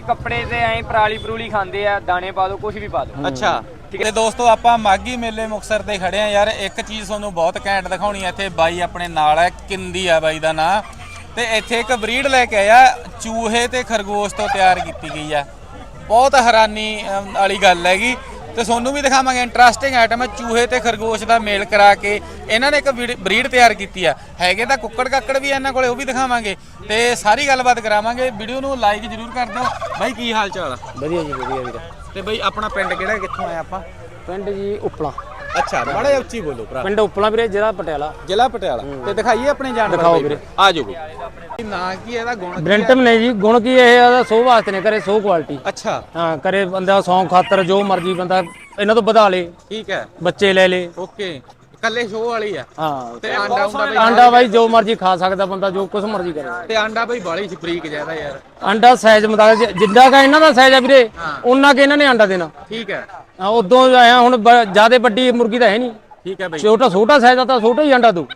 ਕੱਪੜੇ ਤੇ ਐਂ ਪਰਾਲੀ ਪਰੂਲੀ ਖਾਂਦੇ ਆ ਦਾਣੇ ਪਾ ਦੋ ਕੁਝ ਵੀ ਪਾ ਦੋ। ਅੱਛਾ। ਤੇ ਦੋਸਤੋ ਆਪਾਂ ਮਾਗੀ ਮੇਲੇ ਮੁਕਸਰ ਤੇ ਖੜੇ ਆ ਯਾਰ ਇੱਕ ਚੀਜ਼ ਤੁਹਾਨੂੰ ਬਹੁਤ ਘੈਂਟ ਦਿਖਾਉਣੀ ਹੈ ਇੱਥੇ ਬਾਈ ਆਪਣੇ ਨਾਲ ਹੈ ਕਿੰਦੀ ਆ ਬਾਈ ਦਾ ਨਾਂ। ਤੇ ਇੱਥੇ ਇੱਕ ਬਰੀਡ ਲੈ ਕੇ ਆਇਆ। ਚੂਹੇ ਤੇ ਖਰਗੋਸ਼ ਤੋਂ ਤਿਆਰ ਕੀਤੀ ਗਈ ਆ। ਬਹੁਤ ਹੈਰਾਨੀ ਵਾਲੀ ਗੱਲ ਹੈਗੀ। ਤੇ ਤੁਹਾਨੂੰ ਵੀ ਦਿਖਾਵਾਂਗੇ। ਇੰਟਰਸਟਿੰਗ ਆਈਟਮ ਹੈ ਚੂਹੇ ਤੇ ਖਰਗੋਸ਼ ਦਾ ਮੇਲ ਕਰਾ ਕੇ ਇਹਨਾਂ ਨੇ ਇੱਕ ਬਰੀਡ ਤਿਆਰ ਕੀਤੀ ਆ। ਹੈਗੇ ਤਾਂ ਕੁੱਕੜ ਕਾਕੜ ਵੀ ਇਹਨਾਂ ਕੋਲੇ ਉਹ ਵੀ ਦਿਖਾਵਾਂਗੇ। ਤੇ ਸਾਰੀ ਗੱਲਬਾਤ ਕਰਾਵਾਂਗੇ। ਵੀਡੀਓ ਨੂੰ ਲਾਈਕ ਜ਼ਰੂਰ ਕਰ ਦਿਓ। ਬਾਈ ਕੀ ਹਾਲ ਚਾਲ ਆ? ਵਧੀਆ ਜੀ ਵਧੀਆ ਵੀਰੇ। ਤੇ ਬਈ ਆਪਣਾ ਪਿੰਡ ਕਿਹੜਾ ਕਿੱਥੋਂ ਆਏ ਆਪਾਂ? ਪਿੰਡ ਜੀ ਉਪਲਾ। ਅੱਛਾ ਬੜਾ ਜਿਹਾ ਉੱਚੀ ਬੋਲੋ ਭਰਾ। ਪਿੰਡ ਉਪਲਾ ਵੀਰੇ ਜ਼ਿਲ੍ਹਾ ਪਟਿਆਲਾ। ਜ਼ਿਲ੍ਹਾ ਪਟਿਆਲਾ। ਤੇ ਦਿਖਾਈਏ ਆਪਣੇ ਜਾਨਵਰ ਦਿਖਾਓ। ਵੀਰੇ। ਆ ਜਾਓ ਬਈ। ਨਾਂ ਕੀ ਹੈ ਇਹਦਾ ਗੁਣ ਕੀ ਹੈ? ਬ੍ਰਿੰਟਮ ਨੇ ਜੀ ਗੁਣ ਕੀ ਇਹ ਆਦਾ ਸੋ ਵਾਸਤੇ ਨੇ ਕਰੇ ਸੋ ਕੁਆਲਿਟੀ ਅੱਛਾ। ਹਾਂ ਕਰੇ ਬੰਦਾ ਸੌਂ ਖਾਤਰ ਜੋ ਮਰਜ਼ੀ ਬੰਦਾ ਇਹਨਾਂ ਤੋਂ ਵਧਾ ਲੇ। ਠੀਕ ਹੈ। ਬੱਚੇ ਲੈ ਲੇ। ਓਕੇ। ਕੱਲੇ ਸ਼ੋਅ ਵਾਲੀ ਆ। ਹਾਂ। ਤੇ ਆਂਡਾ ਹੁੰਦਾ ਬਈ ਆਂਡਾ ਬਾਈ ਜੋ ਮਰਜ਼ੀ ਖਾ ਸਕਦਾ ਬੰਦਾ ਜੋ ਕੁਝ ਮਰਜ਼ੀ ਕਰੇ। ਤੇ ਆਂਡਾ ਬਈ ਬਾਲੀ ਬਰੀਕ ਜ਼ਿਆਦਾ ਯਾਰ। ਆਂਡਾ ਸਾਈਜ਼ ਮੁਤਾਬਕ ਜਿੱਦਾਂ ਕਾ ਇਹਨਾਂ ਦਾ ਸਾਈਜ਼ ਆ ਵੀਰੇ ਉਹਨਾਂ ਕੇ ਇਹਨਾਂ ਨੇ ਆਂਡਾ ਦੇਣਾ। ਠੀਕ ਹੈ। ਹਾਂ ਉਦੋਂ ਆਇਆ ਹੁਣ ਜ਼ਿਆਦਾ ਵੱਡੀ ਮੁਰਗੀ ਤਾਂ ਹੈ ਨਹੀਂ। ਠੀਕ ਹੈ ਬਈ। ਛੋਟਾ ਛੋਟਾ ਸਾਈਜ਼ ਦਾ ਤਾਂ ਛੋਟਾ ਹੀ ਆਂਡਾ ਦੂ।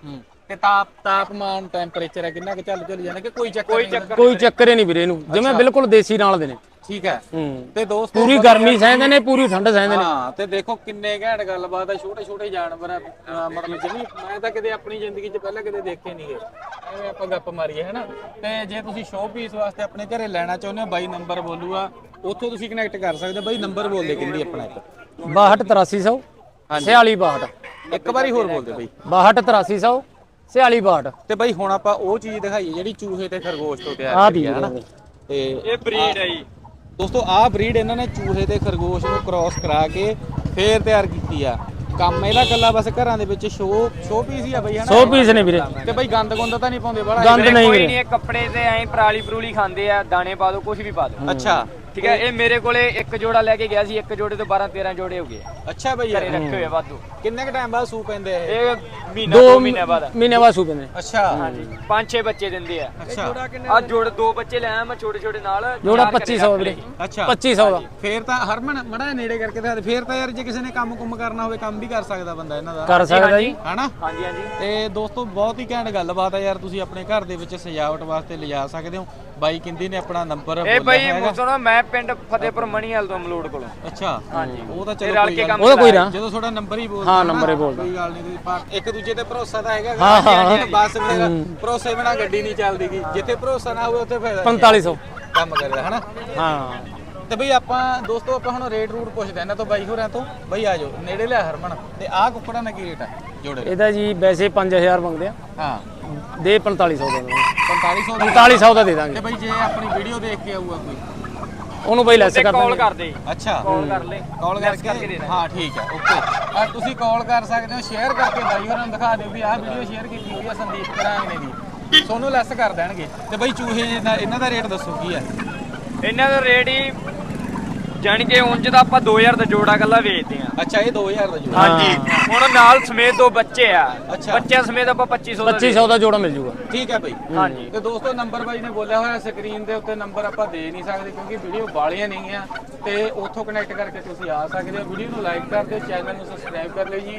ਤੇ ਤਾਪ ਤਾਪਮਾਨ ਟੈਂਪਰੇਚਰ ਹੈ ਕਿੰਨਾ ਕਿ ਚੱਲ ਚੱਲ ਜਾਣਾ ਕਿ ਕੋਈ ਚੱਕਰ ਕੋਈ ਚੱਕਰ ਕੋਈ ਚੱਕਰ ਹੀ ਨਹੀਂ ਵੀਰੇ ਇਹਨੂੰ। ਜਿਵੇਂ ਬਿਲਕੁਲ ਦੇਸੀ ਨਾਲ ਦੇ ਨੇ। ਠੀਕ ਹੈ। ਹੂੰ। ਤੇ ਦੋਸਤੋ ਪੂਰੀ ਗਰਮੀ ਸਹਿੰਦੇ ਨੇ ਪੂਰੀ ਠੰਡ ਸਹਿੰਦੇ ਨੇ। ਹਾਂ ਤੇ ਦੇਖੋ ਕਿੰਨੇ ਘੈਂਟ ਗੱਲਬਾਤ ਹੈ ਛੋਟੇ ਛੋਟੇ ਜਾਨਵਰ ਆ ਅਹ ਮਤਲਬ ਜਮੀ ਮੈਂ ਤਾਂ ਕਦੇ ਆਪਣੀ ਜ਼ਿੰਦਗੀ 'ਚ ਪਹਿਲਾਂ ਕਦੇ ਦੇਖੇ ਨਹੀਂਗੇ ਐਵੇਂ ਆਪਾਂ ਗੱਪ ਮਾਰੀਏ ਹੈਨਾ? ਤੇ ਜੇ ਤੁਸੀਂ ਸ਼ੋਅ ਪੀਸ ਵਾਸਤੇ ਆਪਣੇ ਘਰੇ ਲੈਣਾ ਚਾਹੁੰਦੇ ਹੋ ਬਾਈ ਨੰਬਰ ਬੋਲੂਗਾ। ਉੱਥੋਂ ਤੁਸੀਂ ਕਨੈਕਟ ਕਰ ਸਕਦੇ ਹੋ। ਬਾਈ ਨੰਬਰ ਬੋਲ ਦੇ ਕਿੰਦੀ ਆਪਣਾ ਇੱਕ। 62 8300 46 62 ਇੱਕ ਵਾਰੀ ਹੋਰ ਬੋਲ ਦੇ ਬਾਈ। 62 8300 46 62 ਤੇ ਬਾਈ ਹੁਣ ਆਪਾਂ ਉਹ ਚੀਜ਼ ਦਿਖਾਈਏ ਜਿਹੜੀ ਚੂਹੇ ਤੇ ਖਰਗੋਸ਼ ਤੋਂ ਤਿਆਰ ਕੀਤੀ ਦੀ ਹੈ ਹਨਾ? ਤੇ ਇਹ ਬਰੀਡ ਹੈ ਜੀ। ਦੋਸਤੋ ਆਹ ਬਰੀਡ ਇਹਨਾਂ ਨੇ ਚੂਹੇ ਤੇ ਖਰਗੋਸ਼ ਨੂੰ ਕ੍ਰਾਸ ਕਰਾ ਕੇ ਫੇਰ ਤਿਆਰ ਕੀਤੀ ਆ। ਕੰਮ ਇਹਦਾ ਕੱਲਾ ਬਸ ਘਰਾਂ ਦੇ ਵਿੱਚ ਸ਼ੋ ਸ਼ੋ ਪੀਸ ਹੀ ਆ ਬਈ ਹਨਾ? 100 ਪੀਸ ਨੇ ਵੀਰੇ। ਤੇ ਬਈ ਗੰਦ ਗੁੰਦ ਤਾਂ ਨਹੀਂ ਪਾਉਂਦੇ ਬੜਾ ਗੰਦ ਨਹੀਂ ਕੋਈ ਵੀਰੇ। ਨਹੀਂ ਇਹ ਕੱਪੜੇ ਤੇ ਐਂ ਪਰਾਲੀ ਪਰੂਲੀ ਖਾਂਦੇ ਆ ਦਾਣੇ ਪਾ ਦੋ ਕੁਝ ਵੀ ਪਾ ਦੋ। ਅੱਛਾ। ਠੀਕ ਹੈ ਇਹ ਮੇਰੇ ਕੋਲੇ ਇੱਕ ਜੋੜਾ ਲੈ ਕੇ ਗਿਆ ਸੀ ਇੱਕ ਜੋੜੇ ਤੋਂ 12 13 ਜੋੜੇ ਹੋ ਗਏ। ਅੱਛਾ ਬਈ ਘਰੇ ਯਾਰ ਰੱਖੇ ਹੋਏ ਆ ਵਾਧੂ। ਕਿੰਨੇ ਕ ਟਾਈਮ ਬਾਅਦ ਸੂ ਪੈਂਦੇ ਇਹ? ਇਹ ਮਹੀਨਾ ਦੋ ਮਹੀਨੇ ਬਾਅਦ ਮਹੀਨੇ ਬਾਅਦ ਸੂਪੇ ਨੇ ਅੱਛਾ। ਹਾਂਜੀ ਪੰਜ ਛੇ ਬੱਚੇ ਦਿੰਦੇ ਆ। ਅੱਛਾ। ਆ ਜੋੜ ਦੋ? ਬੱਚੇ ਲੈ ਆਇਆ ਮੈਂ ਛੋਟੇ ਛੋਟੇ ਨਾਲ। ਜੋੜਾ ਚਾਰ ਘਰੇ 2500 ਰੱਖ ਵੀਰੇ। ਅੱਛਾ। 2500 ਦਾ। ਫੇਰ ਤਾਂ ਹਰਮਨ ਮੜਾ ਨੇੜੇ ਕਰਕੇ ਦਿਖਾ ਦੇ। ਫੇਰ ਤਾਂ ਯਾਰ ਜੇ ਕਿਸੇ ਨੇ ਕੰਮ ਕੁੰਮ ਕਰਨਾ ਹੋਵੇ ਕੰਮ ਵੀ ਕਰ ਸਕਦਾ ਬੰਦਾ ਇਹਨਾਂ ਦਾ। ਕਰ ਸਕਦਾ ਜੀ। ਹਨਾ ਹਾਂਜੀ ਹਾਂਜੀ। ਤੇ ਦੋਸਤੋ ਬਹੁਤ ਹੀ ਘੈਂਟ ਗੱਲਬਾਤ ਹੈ ਯਾਰ ਤੁਸੀਂ ਆਪਣੇ ਘਰ ਦੇ ਵਿੱਚ ਸਜਾਵਟ ਵਾਸਤੇ ਲਿਜਾ ਸਕਦੇ ਹੋ। ਬਾਈ ਕਿੰਦੀ ਨੇ ਆਪਣਾ ਨੰਬਰ ਇਹ ਬਈ। ਸੁਣੋ ਮੈਂ ਪਿੰਡ ਫਤਿਹਪੁਰ ਮਣੀਵਾਲ ਤੋਂ ਮਲੋੜ ਕੋਲੋਂ। ਅੱਛਾ ਹਾਂਜੀ। ਉਹ ਤਾਂ ਚਲੋ ਰਲ ਕੋਈ ਕੇ ਕੰਮ ਉਹਦਾ ਕੋਈ। ਨਾ। ਜਦੋਂ ਤੁਹਾਡਾ ਨੰਬਰ ਹੀ ਬੋਲ ਹਾਂ, number ਹੀ ਬੋਲਦਾ। ਕੋਈ ਗੱਲ ਨਹੀਂ ਤੁਸੀਂ ਇੱਕ ਦੂਜੇ ਤੇ ਭਰੋਸਾ ਤਾਂ ਹੈਗਾ। ਹਾਂ, ਹਾਂ, ਬਸ ਫਿਰ ਭਰੋਸੇ ਬਿਨਾ ਗੱਡੀ ਨਹੀਂ ਚੱਲਦੀਗੀ। ਜਿੱਥੇ ਭਰੋਸਾ ਨਾ ਹੋਵੇ ਉੱਥੇ ਫਾਇਦਾ ਨਹੀਂ 4500 ਕੰਮ ਕਰਦਾ ਹਨਾ? ਹਾਂ। ਤੇ ਬਈ ਆਪਾਂ ਦੋਸਤੋ ਆਪਾਂ ਹੁਣ ਰੇਟ ਰੂਟ ਪੁੱਛਦੇ ਇਹਨਾਂ ਤੋਂ ਬਾਈ ਹੋਰਾਂ ਤੋਂ। ਬਈ ਆ ਜਾਓ ਨੇੜੇ ਲਿਆ ਹਰਮਨ। ਤੇ ਆਹ ਕੁੱਕੜਾਂ ਦਾ ਕੀ ਰੇਟ ਹੈ ਜੋੜੇ। ਇਹਦਾ ਜੀ ਵੈਸੇ 5000 ਮੰਗਦੇ ਆ। ਹਾਂ। ਦੇ 4500 ਦਾ ਦੇਵਾਂਗੇ। 4500 ਦਾ 4500 ਦਾ ਦੇ ਤੇ ਦਾਂਗੇ। ਬਈ ਜੇ ਆਪਣੀ ਵੀਡੀਓ ਦੇਖ ਕੇ ਆਊਗਾ ਕੋਈ? ਉਹਨੂੰ ਬਈ ਲੈਸ ਤੇ ਕਰ ਕਾਲ ਕਰ ਦੇ। ਅੱਛਾ। ਕਾਲ ਕਰ ਲੈ। ਕਾਲ ਕਰਕੇ। ਹਾਂ ਠੀਕ ਹੈ ਓਕੇ ਆ ਤੁਸੀਂ ਕਾਲ ਕਰ ਸਕਦੇ ਹੋ ਸ਼ੇਅਰ ਕਰਕੇ ਬਾਈ ਹੋਰਾਂ ਨੂੰ ਦਿਖਾ ਦਿਓ ਵੀ ਆਹ ਵੀਡੀਓ ਸ਼ੇਅਰ ਕੀਤੀ ਹੋਈ ਆ ਸੰਦੀਪ ਕਰਾਂਗੇ ਦੀ ਤੁਹਾਨੂੰ ਲੈਸ ਕਰ ਦੇਣਗੇ। ਤੇ ਬਈ ਚੂਹੇ ਇਹਨਾਂ ਦਾ ਰੇਟ ਦੱਸੋ ਕੀ ਹੈ? ਇਹਨਾਂ ਦਾ ਰੇਟ ਹੀ ਜਾਣੀ ਕਿ ਉਂਝ ਤਾਂ ਆਪਾਂ 2000 ਦਾ ਜੋੜਾ ਗੱਲਾ ਵੇਚਦੇ ਆ ਅੱਛਾ ਇਹ 2000 ਦਾ ਜੋੜਾ। ਹਾਂਜੀ। ਹੁਣ ਨਾਲ ਸਮੇਤ ਦੋ ਬੱਚੇ ਆ। ਅੱਛਾ। ਬੱਚਿਆਂ ਸਮੇਤ ਆਪਾਂ 2500 ਦਾ 2500 ਦਾ ਜੋੜਾ ਮਿਲ ਜੂਗਾ। ਠੀਕ ਹੈ ਬਈ। ਹਾਂਜੀ। ਤੇ ਦੋਸਤੋ ਨੰਬਰ ਬਾਈ ਨੇ ਬੋਲਿਆ ਹੋਇਆ ਸਕਰੀਨ ਦੇ ਉੱਤੇ ਨੰਬਰ ਆਪਾਂ ਦੇ ਨਹੀਂ ਸਕਦੇ ਕਿਉਂਕਿ ਵੀਡੀਓ ਵਾਲੀਆਂ ਨਹੀਂ ਆ। ਤੇ ਉੱਥੋਂ ਕਨੈਕਟ ਕਰਕੇ ਤੁਸੀਂ ਆ ਸਕਦੇ ਹੋ। ਵੀਡੀਓ ਨੂੰ ਲਾਈਕ ਕਰ ਦਿਓ ਚੈਨਲ ਨੂੰ ਸਬਸਕ੍ਰਾਈਬ ਕਰ ਲਿਓ ਜੀ।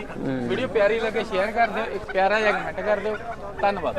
ਵੀਡੀਓ ਪਿਆਰੀ ਲੱਗੇ ਸ਼ੇਅਰ ਕਰ ਦਿਓ। ਇੱਕ ਪਿਆਰਾ ਜਿਹਾ ਕਮੈਂਟ ਕਰ ਦਿਓ। ਧੰਨਵਾਦ।